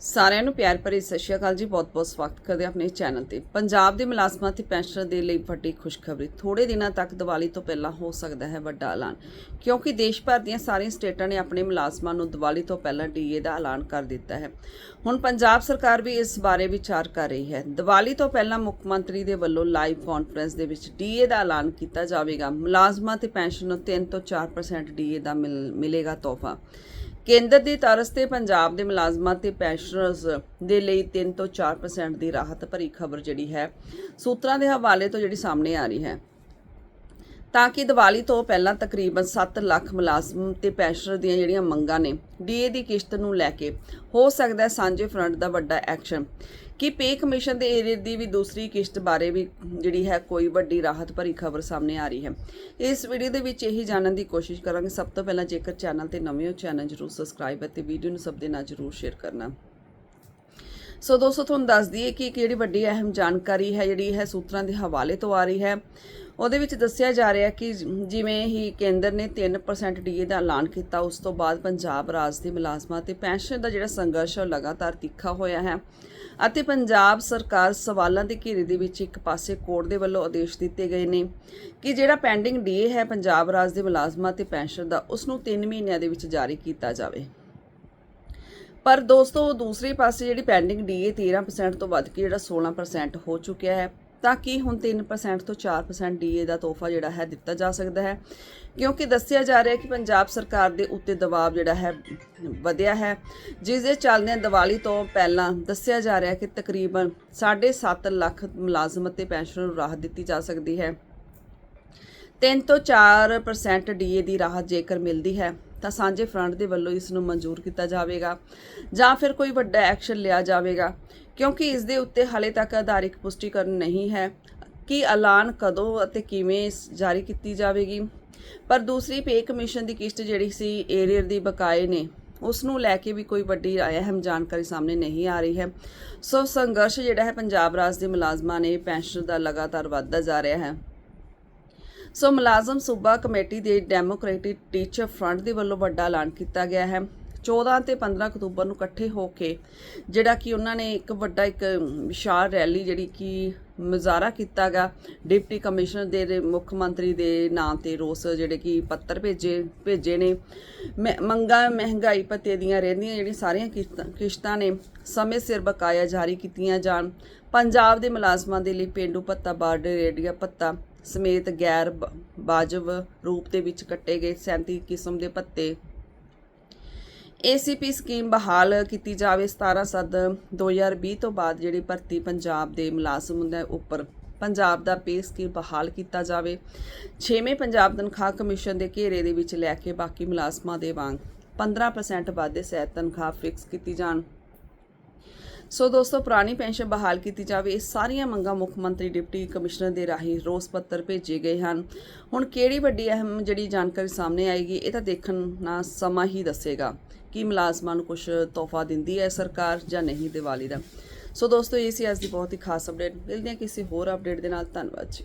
ਸਾਰਿਆਂ ਨੂੰ ਪਿਆਰ ਭਰੀ ਸਤਿ ਸ਼੍ਰੀ ਅਕਾਲ ਜੀ। ਬਹੁਤ-ਬਹੁਤ ਸਵਾਗਤ ਕਰਦੇ ਆਪਣੇ ਚੈਨਲ ਤੇ। ਪੰਜਾਬ ਦੇ ਮੁਲਾਜ਼ਮਾਂ ਤੇ ਪੈਨਸ਼ਨਰ ਦੇ ਲਈ ਵੱਡੀ ਖੁਸ਼ਖਬਰੀ। ਥੋੜੇ ਦਿਨਾਂ ਤੱਕ ਦੀਵਾਲੀ ਤੋਂ ਪਹਿਲਾਂ ਹੋ ਸਕਦਾ ਹੈ ਵੱਡਾ ਐਲਾਨ। ਕਿਉਂਕਿ ਦੇਸ਼ ਭਰ ਦੀਆਂ ਸਾਰੀਆਂ ਸਟੇਟਾਂ ਨੇ ਆਪਣੇ ਮੁਲਾਜ਼ਮਾਂ ਨੂੰ ਦੀਵਾਲੀ ਤੋਂ ਪਹਿਲਾਂ ਡੀਏ ਦਾ ਐਲਾਨ ਕਰ ਦਿੱਤਾ ਹੈ। ਹੁਣ ਪੰਜਾਬ ਸਰਕਾਰ ਵੀ ਇਸ ਬਾਰੇ ਵਿਚਾਰ ਕਰ ਰਹੀ ਹੈ। ਦੀਵਾਲੀ ਤੋਂ ਪਹਿਲਾਂ ਮੁੱਖ ਮੰਤਰੀ ਦੇ ਵੱਲੋਂ ਲਾਈਵ ਕਾਨਫਰੰਸ ਦੇ ਵਿੱਚ ਡੀਏ ਦਾ ਐਲਾਨ ਕੀਤਾ ਜਾਵੇਗਾ। ਮੁਲਾਜ਼ਮਾਂ ਤੇ ਪੈਨਸ਼ਨ ਨੂੰ 3 ਤੋਂ 4% ਡੀਏ ਦਾ ਮਿਲ- ਮਿਲੇਗਾ ਤੋਹਫਾ। ਕੇਂਦਰ ਦੀ ਤਰਜ਼ ਤੇ ਪੰਜਾਬ ਦੇ ਮੁਲਾਜ਼ਮਾਂ ਤੇ ਪੈਨਸ਼ਨਰਸ ਦੇ ਲਈ 3 ਤੋਂ 4% ਦੀ ਰਾਹਤ ਭਰੀ ਖਬਰ ਜਿਹੜੀ ਹੈ, ਸੂਤਰਾਂ ਦੇ ਹਵਾਲੇ ਤੋਂ ਜਿਹੜੀ ਸਾਹਮਣੇ ਆ ਰਹੀ ਹੈ। ਤਾਂ ਕਿ ਦੀਵਾਲੀ ਤੋਂ ਪਹਿਲਾਂ ਤਕਰੀਬਨ 7 ਲੱਖ ਮੁਲਾਜ਼ਮ ਤੇ ਪੈਨਸ਼ਨਰ ਦੀਆਂ ਜਿਹੜੀਆਂ ਮੰਗਾਂ ਨੇ ਡੀਏ ਦੀ ਕਿਸ਼ਤ ਨੂੰ ਲੈ ਕੇ ਹੋ ਸਕਦਾ ਹੈ ਸਾਂਝੇ ਫਰੰਟ ਦਾ ਵੱਡਾ ਐਕਸ਼ਨ। ਕਿ ਪੇ ਕਮਿਸ਼ਨ ਦੇ ਏਰੀਆ ਦੀ ਵੀ ਦੂਸਰੀ ਕਿਸ਼ਤ ਬਾਰੇ ਵੀ ਜਿਹੜੀ ਹੈ ਕੋਈ ਵੱਡੀ ਰਾਹਤ ਭਰੀ ਖਬਰ ਸਾਹਮਣੇ ਆ ਰਹੀ ਹੈ। ਇਸ ਵੀਡੀਓ ਦੇ ਵਿੱਚ ਇਹੀ ਜਾਣਨ ਦੀ ਕੋਸ਼ਿਸ਼ ਕਰਾਂਗੇ। ਸਭ ਤੋਂ ਪਹਿਲਾਂ ਜੇਕਰ ਚੈਨਲ ਤੇ ਨਵੇਂ ਹੋ, ਚੈਨਲ ਜਰੂਰ ਸਬਸਕ੍ਰਾਈਬ ਅਤੇ ਵੀਡੀਓ ਨੂੰ ਸਭ ਦੇ ਨਾਲ ਜਰੂਰ ਸ਼ੇਅਰ ਕਰਨਾ। ਸੋ ਦੋਸਤੋ, ਤੁਹਾਨੂੰ ਦੱਸ ਦਈਏ ਕਿ ਜਿਹੜੀ ਵੱਡੀ ਅਹਿਮ ਜਾਣਕਾਰੀ ਹੈ, ਜਿਹੜੀ ਹੈ ਸੂਤਰਾਂ ਦੇ ਹਵਾਲੇ ਤੋਂ ਆ ਰਹੀ ਹੈ ਉਹਦੇ ਵਿੱਚ ਦੱਸਿਆ ਜਾ ਰਿਹਾ ਕਿ ਜਿਵੇਂ ਹੀ ਕੇਂਦਰ ਨੇ 3% ਡੀਏ ਦਾ ਐਲਾਨ ਕੀਤਾ, ਉਸ ਤੋਂ ਬਾਅਦ ਪੰਜਾਬ ਰਾਜ ਦੇ ਮੁਲਾਜ਼ਮਾਂ ਤੇ ਪੈਨਸ਼ਨ ਦਾ ਜਿਹੜਾ ਸੰਘਰਸ਼ ਹੈ ਉਹ ਲਗਾਤਾਰ ਤਿੱਖਾ ਹੋਇਆ ਹੈ ਅਤੇ ਪੰਜਾਬ ਸਰਕਾਰ ਸਵਾਲਾਂ ਦੇ ਘੇਰੇ ਦੇ ਵਿੱਚ ਇੱਕ ਪਾਸੇ ਕੋਰਟ ਦੇ ਵੱਲੋਂ ਆਦੇਸ਼ ਦਿੱਤੇ ਗਏ ਨੇ ਕਿ ਜਿਹੜਾ ਪੈਂਡਿੰਗ ਡੀਏ ਹੈ ਪੰਜਾਬ ਰਾਜ ਦੇ ਮੁਲਾਜ਼ਮਾਂ ਤੇ ਪੈਨਸ਼ਨ ਦਾ ਉਸ ਨੂੰ 3 ਮਹੀਨਿਆਂ ਦੇ ਵਿੱਚ ਜਾਰੀ ਕੀਤਾ ਜਾਵੇ। ਪਰ ਦੋਸਤੋ ਦੂਸਰੇ ਪਾਸੇ ਜਿਹੜੀ ਪੈਂਡਿੰਗ ਡੀਏ 13% ਤੋਂ ਵੱਧ ਕੇ ਜਿਹੜਾ 16% ਹੋ ਚੁੱਕਿਆ ਹੈ ਤਾਂ ਕਿ ਹੁਣ 3% ਤੋਂ 4% ਡੀਏ ਦਾ ਤੋਹਫਾ ਜਿਹੜਾ ਹੈ ਦਿੱਤਾ ਜਾ ਸਕਦਾ ਹੈ। ਕਿਉਂਕਿ ਦੱਸਿਆ ਜਾ ਰਿਹਾ ਹੈ ਕਿ ਪੰਜਾਬ ਸਰਕਾਰ ਦੇ ਉੱਤੇ ਦਬਾਅ ਜਿਹੜਾ ਹੈ ਵਧਿਆ ਹੈ। ਜਿਸ ਦੇ ਚੱਲਦਿਆਂ ਦੀਵਾਲੀ ਤੋਂ ਪਹਿਲਾਂ ਦੱਸਿਆ ਜਾ ਰਿਹਾ ਹੈ ਕਿ ਤਕਰੀਬਨ 7.5 ਲੱਖ ਮੁਲਾਜ਼ਮ ਅਤੇ ਪੈਨਸ਼ਨਰ ਨੂੰ ਰਾਹਤ ਦਿੱਤੀ ਜਾ ਸਕਦੀ ਹੈ। 3 ਤੋਂ 4% ਡੀਏ ਦੀ ਰਾਹਤ ਜੇਕਰ ਮਿਲਦੀ ਹੈ ਤਾਂ ਸਾਂਝੇ ਫਰੰਟ ਦੇ ਵੱਲੋਂ ਇਸ ਨੂੰ ਮਨਜ਼ੂਰ ਕੀਤਾ ਜਾਵੇਗਾ ਜਾਂ ਫਿਰ ਕੋਈ ਵੱਡਾ ਐਕਸ਼ਨ ਲਿਆ ਜਾਵੇਗਾ, ਕਿਉਂਕਿ ਇਸ ਦੇ ਉੱਤੇ ਹਾਲੇ ਤੱਕ ਆਧਾਰਿਕ ਪੁਸ਼ਟੀਕਰਨ ਨਹੀਂ ਹੈ। ਕਿ ਐਲਾਨ ਕਦੋਂ ਅਤੇ ਕਿਵੇਂ ਇਸ ਜਾਰੀ ਕੀਤੀ ਜਾਵੇਗੀ? ਪਰ ਦੂਸਰੀ ਪੇ ਕਮਿਸ਼ਨ ਦੀ ਕਿਸ਼ਤ ਜਿਹੜੀ ਸੀ, ਏਰੀਅਰ ਦੀ ਬਕਾਏ ਨੇ, ਉਸ ਨੂੰ ਲੈ ਕੇ ਵੀ ਕੋਈ ਵੱਡੀ ਅਹਿਮ ਜਾਣਕਾਰੀ ਸਾਹਮਣੇ ਨਹੀਂ ਆ ਰਹੀ ਹੈ। ਸੋ ਸੰਘਰਸ਼ ਜਿਹੜਾ ਹੈ, ਪੰਜਾਬ ਰਾਜ ਦੇ ਮੁਲਾਜ਼ਮਾਂ ਨੇ ਪੈਨਸ਼ਨ ਦਾ ਲਗਾਤਾਰ ਵੱਧਦਾ ਜਾ ਰਿਹਾ ਹੈ। ਸੋ ਮੁਲਾਜ਼ਮ ਸੂਬਾ ਕਮੇਟੀ ਦੇ ਡੈਮੋਕ੍ਰੈਟਿਕ ਟੀਚਰ ਫਰੰਟ ਦੇ ਵੱਲੋਂ ਵੱਡਾ ਐਲਾਨ ਕੀਤਾ ਗਿਆ ਹੈ। 14 ਤੇ 15 ਅਕਤੂਬਰ ਨੂੰ ਇਕੱਠੇ ਹੋ ਕੇ ਜਿਹੜਾ ਕਿ ਉਹਨਾਂ ਨੇ ਇੱਕ ਵੱਡਾ ਇੱਕ ਵਿਸ਼ਾਲ ਰੈਲੀ ਜਿਹੜੀ ਕਿ ਮੁਜ਼ਾਹਰਾ ਕੀਤਾਗਾ ਡਿਪਟੀ ਕਮਿਸ਼ਨਰ ਦੇ ਮੁੱਖ ਮੰਤਰੀ ਦੇ ਨਾਂ ਤੇ ਰੋਸ ਜਿਹੜੇ ਕਿ ਪੱਤਰ ਭੇਜੇ ਭੇਜੇ ਨੇ। ਮ- ਮੰਗਾਂ, ਮਹਿੰਗਾਈ ਭੱਤੇ ਦੀਆਂ ਰਹਿੰਦੀਆਂ ਜਿਹੜੀਆਂ ਸਾਰੀਆਂ ਕਿਸ਼ਤਾਂ ਕਿਸ਼ਤਾਂ ਨੇ ਸਮੇਂ ਸਿਰ ਬਕਾਇਆ ਜਾਰੀ ਕੀਤੀਆਂ ਜਾਣ। ਪੰਜਾਬ ਦੇ ਮੁਲਾਜ਼ਮਾਂ ਦੇ ਲਈ ਪੇਂਡੂ ਭੱਤਾ ਬਾਰਡਰ ਏਰੀਆ ਭੱਤਾ ਸਮੇਤ ਗੈਰ ਬ- ਵਾਜਬ ਰੂਪ ਦੇ ਵਿੱਚ ਕੱਟੇ ਗਏ 37 ਕਿਸਮ ਦੇ ਭੱਤੇ। ACP ਸਕੀਮ ਬਹਾਲ ਕੀਤੀ ਜਾਵੇ 17 ਸਦ 2020 ਤੋਂ ਬਾਅਦ ਜਿਹੜੀ ਭਰਤੀ ਪੰਜਾਬ ਦੇ ਮੁਲਾਜ਼ਮ ਦੇ ਉੱਪਰ। ਪੰਜਾਬ ਦਾ ਪੇ ਸਕੀਮ ਬਹਾਲ ਕੀਤਾ ਜਾਵੇ। 6ਵੇਂ ਪੰਜਾਬ ਤਨਖਾਹ ਕਮਿਸ਼ਨ ਦੇ ਘੇਰੇ ਦੇ ਵਿੱਚ ਲੈ ਕੇ ਬਾਕੀ ਮੁਲਾਜ਼ਮਾਂ ਦੇ ਵਾਂਗ 15% ਵਾਧੇ ਸਹਿਤ ਤਨਖਾਹ ਫਿਕਸ ਕੀਤੀ ਜਾਣ। ਸੋ ਦੋਸਤੋ, ਪੁਰਾਣੀ ਪੈਨਸ਼ਨ ਬਹਾਲ ਕੀਤੀ ਜਾਵੇ ਇਹ ਸਾਰੀਆਂ ਮੰਗਾਂ ਮੁੱਖ ਮੰਤਰੀ ਡਿਪਟੀ ਕਮਿਸ਼ਨਰ ਦੇ ਰਾਹੀਂ ਰੋਸ ਪੱਤਰ ਭੇਜੇ ਗਏ ਹਨ। ਹੁਣ ਕਿਹੜੀ ਵੱਡੀ ਅਹਿਮ ਜਿਹੜੀ ਜਾਣਕਾਰੀ ਸਾਹਮਣੇ ਆਏਗੀ, ਇਹ ਤਾਂ ਦੇਖਣ ਦੇਖਣਾ ਸਮਾਂ ਹੀ ਦੱਸੇਗਾ। ਕਿ ਮੁਲਾਜ਼ਮਾਂ ਨੂੰ ਕੁਝ ਤੋਹਫਾ ਦਿੰਦੀ ਹੈ ਸਰਕਾਰ ਜਾਂ ਨਹੀਂ ਦੀਵਾਲੀ ਦਾ? ਸੋ ਦੋਸਤੋ, ਇਹ ਸੀ ਅੱਜ ਦੀ ਬਹੁਤ ਹੀ ਖਾਸ ਅਪਡੇਟ ਮਿਲਦੇ ਹਾਂ ਕਿਸੇ ਹੋਰ ਅਪਡੇਟ ਦੇ ਨਾਲ। ਧੰਨਵਾਦ ਜੀ।